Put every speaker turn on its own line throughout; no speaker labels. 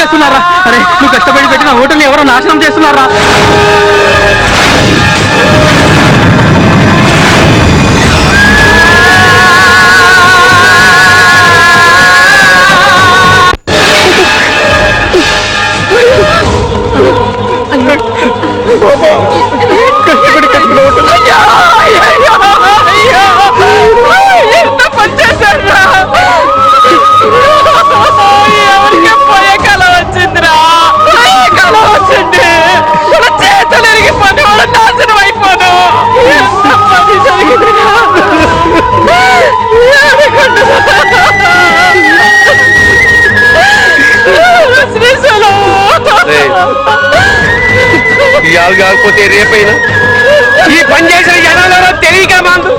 చేస్తున్నారా? అరే నువ్వు కష్టపడి పెట్టిన హోటల్ ఎవరో నాశనం
చేస్తున్నారా? Oh, కాకపోతే రేపైనా? ఈ పని చేసిన జనాలలో తెలియక మాందు.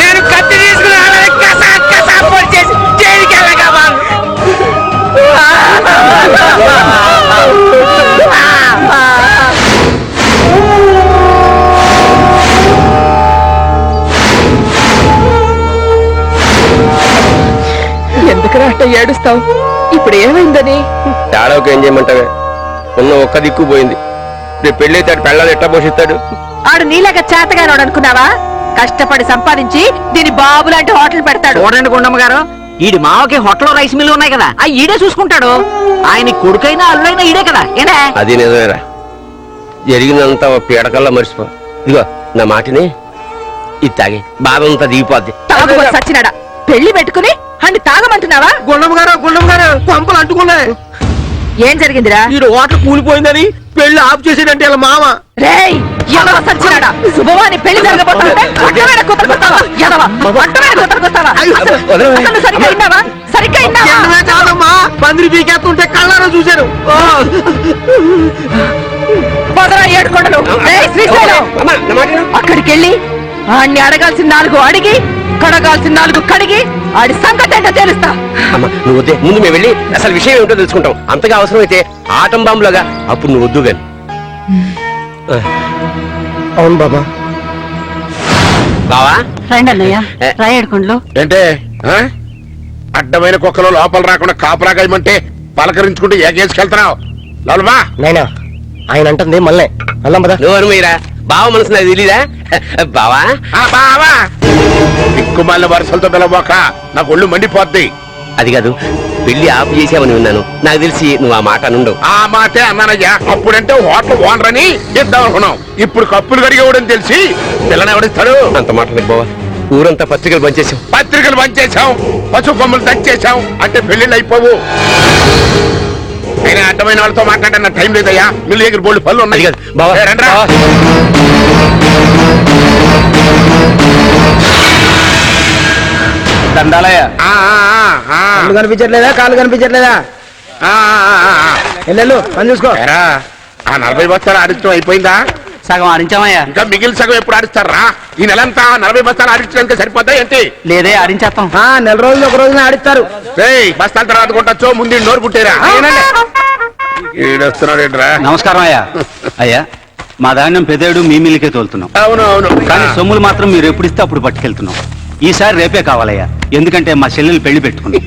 నేను కత్తి తీసుకుని చేసి జైలుకి వెళ్ళగా మాందు.
ఎందుకురా అట్ట ఏడుస్తావు? ఇప్పుడు ఏమైందని?
తేడాకి ఏం చేయమంటావే? ఉన్న ఒక్క దిక్కు పోయింది. రేపు పెళ్ళైతే పెళ్ళాలు ఎట్లా పోషిస్తాడు?
ఆడు నీలాగా చేతగానోడు అనుకున్నావా? కష్టపడి సంపాదించి దీని బాబు లాంటి హోటల్ పెడతాడు.
చూడండి గుండమ్మ గారు ఈడి మావకి హోటల్ రైస్ మిల్లు ఉన్నాయి కదా. ఆ ఈడే చూసుకుంటాడు. ఆయన కొడుకైనా అల్లుడైనా ఈడే కదా ఏనే?
అది నిజమేరా. జరిగినంత పీడకల్లా మర్చిపో. ఇదిగో నా మాటిని ఇది తాగి. బాధ అంతా దిగిపోద్ది
తాగుబోతు సచ్చినాడా. పెళ్ళి పెట్టుకుని అన్ని తాగమంటున్నావా?
గుండమ్మ గారు గుండమ్మ గారు కొంపలు అంటుకున్నాయి.
ఏం జరిగిందిరా?
ఈడు హోటల్ కూలిపోయిందని పెళ్ళి ఆఫ్ చేసేటంటే ఇలా మామ.
రేయ్ ఎదవ సచ్చినాడా? శుభవాని పెళ్ళి జరగబోతుంటే అడ్డమైన ఎదవ? అడ్డమైన అసలు సరిగ్గా విన్నావా సరిగ్గా విన్నావా
ఎండమే కాదమ్మా పందిరి పీకేస్తుంటే కళ్ళారా చూశారు.
పొదరా ఏడుకొండలు. శ్రీశైలం. అక్కడికి వెళ్ళి ఆడిని అడగాల్సిన నాలుగు అడిగి కడగాల్సిన నాలుగు కడిగి ఆడి సంగతి ఏంటో తెలుస్తా.
అమ్మా నువ్వు వద్దే. ముందు మేము వెళ్ళి అసలు విషయం ఏమిటో తెలుసుకుంటాం. అంతగా అవసరమైతే ఆటం బాంబులాగా అప్పుడు నువ్వు వద్దు గాని.
అవును బాబా.
బావా?
రండి అన్నయ్య. రాయడుకుండ్లు
ఏంటే? ఆ? అడ్డమైన కుక్కలు లోపల రాకుండా కాపలా కాయమంటే పలకరించుకుంటూ ఏకేసుకెళ్తున్నావు లాలుబా
నైనా ఆయన అంటుంది మళ్ళీ అల్లం పదా.
నువ్వు మీరా బావ మనసు నాకు తెలీదా? బావా?
బావా! దిక్కుమాలిన వరుసలతో పిలవక నాకు ఒళ్ళు మండిపోద్ది.
అది కాదు పెళ్ళి ఆపు చేసావని విన్నాను. నాకు తెలిసి నువ్వు ఆ మాట నుండవు
ఆ మాటే అన్నానయ్యా. అప్పుడంటే హోటల్ ఓనర్ అని ఇద్దాం అనుకున్నాం. ఇప్పుడు కప్పులు కడిగేవాడని తెలిసి పిల్లని ఎవడిస్తాడు?
అంత మాట బావా. ఊరంతా పత్రికలు పనిచేసావు
పత్రికలు పంచేశాం. పశు కొమ్మలు దంచేశాం. అంటే పెళ్ళిళ్ళు అయిపోవు. అయినా అడ్డమైన వాళ్ళతో మాట్లాడే నా టైం లేదయ్యా. మిల్లు దగ్గర పళ్ళు
అది
ఉన్నాయి
కాదు. బావా.
ఏ, రండ్రా.
బావా. దండాలయ్య.
ఆ, ఆ, ఆ, ఆ.
కళ్ళు కనిపించట్లేదా? కాళ్ళు కనిపించట్లేదా. వెళ్ళు పని చూసుకో.
ఆ నలభై బస్తాలు ఆడించడం అయిపోయిందా?
సగం ఆడించామయ్యా.
ఇంకా మిగిలిన సగం ఎప్పుడు ఆడిస్తారా? ఈ నెలంతా నలభై బస్తాలు ఆడించడానికి సరిపోతాయి ఏంటి?
లేదే ఆడించేస్తాం. నెల రోజులు ఒక రోజున ఆడిస్తారు.
రేయ్ బస్తాల తర్వాత కొట్టచ్చో ముందు ఈ నోరు పుట్టేరా ఏంట్రా
నమస్కారం అయ్యా. అయ్యా మా ధాన్యం పెదేడు మీ మిల్లికే తోలుతున్నాం.
అవును అవును.
కానీ సొమ్ములు మాత్రం మీరు ఎప్పుడు ఇస్తే అప్పుడు పట్టుకెళ్తున్నాం. ఈసారి రేపే కావాలయ్యా. ఎందుకంటే మా చెల్లెలు పెళ్ళి పెట్టుకున్నాం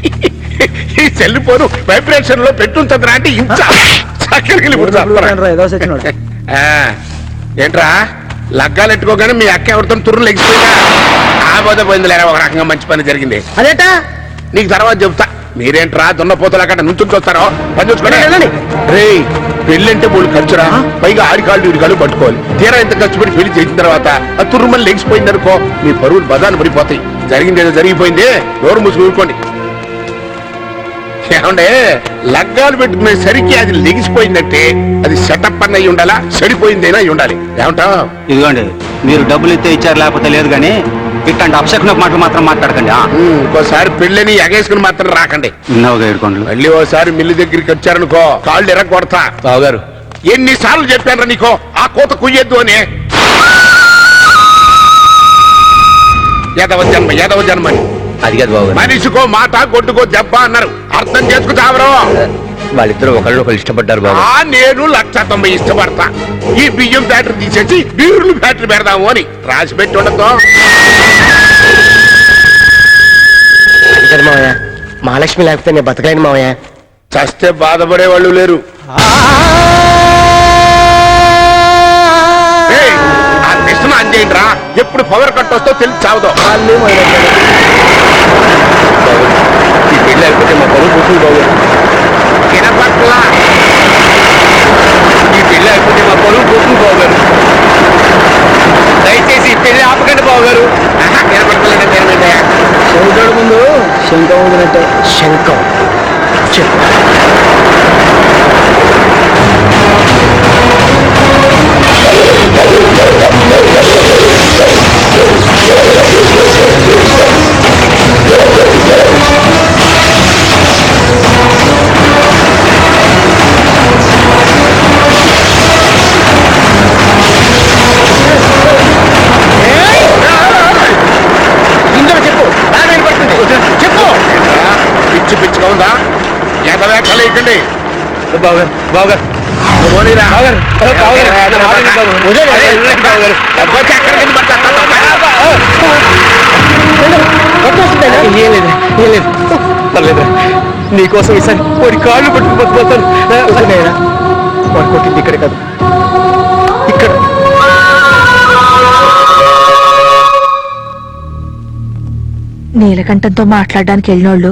ఈ సెల్ ఫోన్ వైబ్రేషన్లో పెట్టుంటది అంటే ఇంత చక్కరికి ఏంట్రా? లగ్గాలు ఎట్టుకోగానే మీ అక్క ఎవరితో తుర్రు లెగిసిపోయినా? ఆ పోతే పోయింది లేరా ఒక రకంగా మంచి పని జరిగింది.
అదేటా?
నీకు తర్వాత చెప్తా మీరేంట్రా దున్నపోతలు అక్కడ నుంచుని వస్తారో? పని చూసుకోండి. రేయ్ పెళ్ళంటే మూడు ఖర్చురా. పైగా ఆడి కాళ్ళు ఈడి కాళ్ళు పట్టుకోవాలి. తీరా ఇంత ఖర్చు పెట్టి పెళ్ళి చేసిన తర్వాత ఆ తుర్రుమని లెగిసిపోయింది అనుకో మీ పరువులు బదాన్ని పడిపోతాయి. జరిగింది ఏదో జరిగిపోయింది. నోరు మూసుకు ఊరుకోండి. ఏమండే లగ్గాలు పెట్టుకునే సరికి అది లెగిసిపోయిందంటే అది సెటప్ అన్న అయి ఉండాలా చెడిపోయిందైనా అయి ఉండాలి. ఏమంటావు?
ఇదిగోండి మీరు డబ్బులు ఇస్తే ఇచ్చారు లేకపోతే లేదు కానీ ఇట్లాంటి అప్సెక్న మాటలు మాత్రం మాట్లాడకండి
ఇంకోసారి పెళ్ళని ఎగేసుకుని మాత్రం రాకండి.
ఏడుకోండ్లు
మళ్ళీ ఓసారి మిల్లు దగ్గరికి వచ్చారనుకో కాళ్ళు ఎర్ర కొడతా
బావగారు.
ఎన్నిసార్లు చెప్పాను నీకో ఆ కోత కుయ్యొద్దు అని. యదవ జన్మ యదవ జన్మ అని.
అది కాదు బాబు
మనిషికో మాట కొట్టుకో దెబ్బ అన్నారు. అర్థం చేసుకు
చావరు ఒకళ్ళు ఒకళ్ళొకరు ఇష్టపడ్డారు బాబు.
నేను లక్ష తొంభై ఇష్టపడతా. ఈ బియ్యం బ్యాటరీ తీసేసి బీరులు బ్యాటరీ పెడదాము అని రాసి పెట్టి
ఉండదు మావయ్య. మహాలక్ష్మి లేకపోతే నేను బతకలేను మావయ్య.
చస్తే బాధపడే వాళ్ళు లేరు.
ఆ కృష్ణ అంజేయండి రా ఎప్పుడు పవర్ కట్ వస్తో తెలిసి చావదో. అయిపోతే మా పరువు పోతుంది బాబు వినపట్లా? ఈ పెళ్ళి అయిపోతే మా పరువు పోతుంది బాబు గారు దయచేసి ఈ పెళ్ళి ఆపకండి బాబు గారు వినపడలేదంటే పేరు
చెవిటోడు ముందు. శంఖం ఊదినట్టే శంఖం ఇందులో
పిచ్చి పిచ్చిగా ఉందా ఎదవే కలయికండి
బావగారు. బావగారు. బావగారు.
వెళ్ళి
పర్లేదురా నీకోసం ఈసారి వాడి కాళ్ళు పట్టుకుపోతాను వదిలేరా వాడు కొట్టింది ఇక్కడే కాదు. ఇక్కడ.
నీలకంఠంతో మాట్లాడడానికి వెళ్ళినోళ్ళు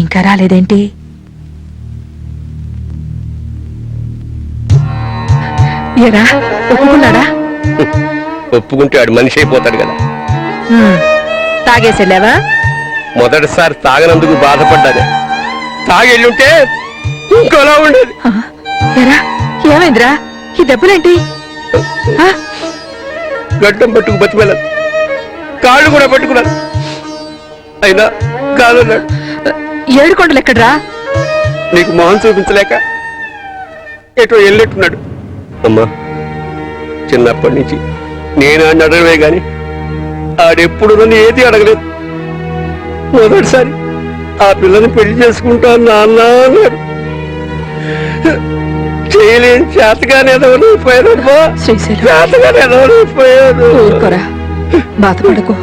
ఇంకా రాలేదేంటి? ఎరా ఒప్పుకున్నాడా?
ఒప్పుకుంటే వాడు మనిషి అయిపోతాడు కదా.
తాగేసెళ్ళావా
మొదటిసారి తాగనందుకు బాధపడ్డాను. తాగెళ్ళుంటే ఇంకోలా ఉండేది.
ఎరా ఏమైందిరా? ఈ దెబ్బలేంటి?
గడ్డం పట్టుకు బతికెళ్ళాను కాళ్ళు కూడా పట్టుకున్నాను అయినా కాదన్నాడు
ఏడు కొండలు ఎక్కడ్రా?
నీకు మొహం చూపించలేక ఎటో వెళ్ళెట్టున్నాడు. అమ్మా చిన్నప్పటి నుంచి నేను ఆయన అడగలే గాని ఆడెప్పుడు నన్ను ఏది అడగలేదు. మొదటిసారి ఆ పిల్లని పెళ్ళి చేసుకుంటాను నాన్న అన్నాడు చేయలేని చేతగానే
బాధపడకు.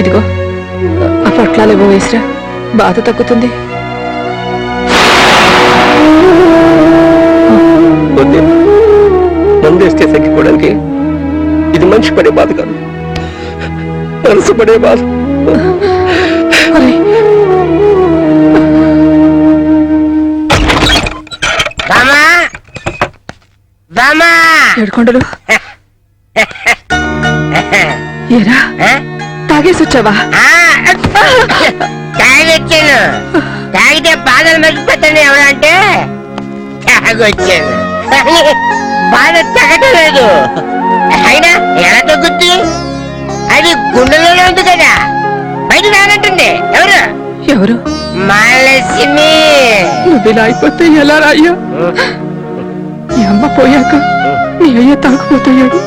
ఇదిగో. ఆ పొట్లాలు ఇవ్వ వేసిరా బాధ తగ్గుతుంది
మందేస్తే తగ్గిపోవడానికి ఇది మనిషి పడే బాధ కాదు. మనసు పడే బాధ.
ఒరేయ్,
రామా? రామా?
ఏడు కొండలు ఏరా తాగేసి వచ్చావా
తాగొచ్చాను. తాగితే బాధలు మర్చిపోతాను ఎవరంటే తాగొచ్చాను. బాధ తగ్గటం లేదు అయినా ఎలా తగ్గుద్ది? అది గుండెలోనే ఉంది కదా. బయట రానంటుంది. ఎవరు?
ఎవరు?
మాలసిమి
నువ్వు ఇలా అయిపోతే ఎలా రాయ్యా? ఈ అమ్మ పోయాక నీ అయ్య తాగుపోతాయాడు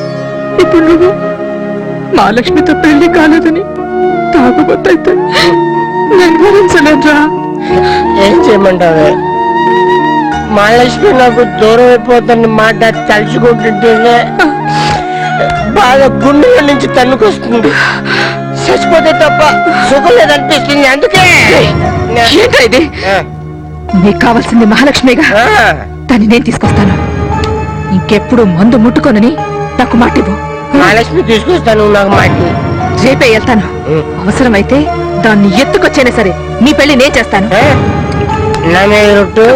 ఇప్పుడు నువ్వు మహాలక్ష్మితో పెళ్ళి కాలేదని తాగుబోతైతే నేను భరించలేదురా
ఏం చేయమంటావే? మహాలక్ష్మి నాకు దూరం అయిపోతున్న మాట తలుచుకుంటుంటేనే బాగా గుండెల నుంచి తన్నుకొస్తుంది. చచ్చిపోతే తప్ప సుఖం లేదనిపిస్తుంది అందుకే.
ఏంటా ఇది నీకు కావాల్సింది మహాలక్ష్మిగా. దాన్ని నేను తీసుకొస్తాను. ఇంకెప్పుడు మందు ముట్టుకొనని నాకు మాటివ్వు.
మహాలక్ష్మి తీసుకొస్తాను నాకు మాటి
రేపే వెళ్తాను. అవసరమైతే దాన్ని ఎత్తుకొచ్చైనా సరే నీ పెళ్ళి నేను చేస్తాను?
నా మీద రొట్టు.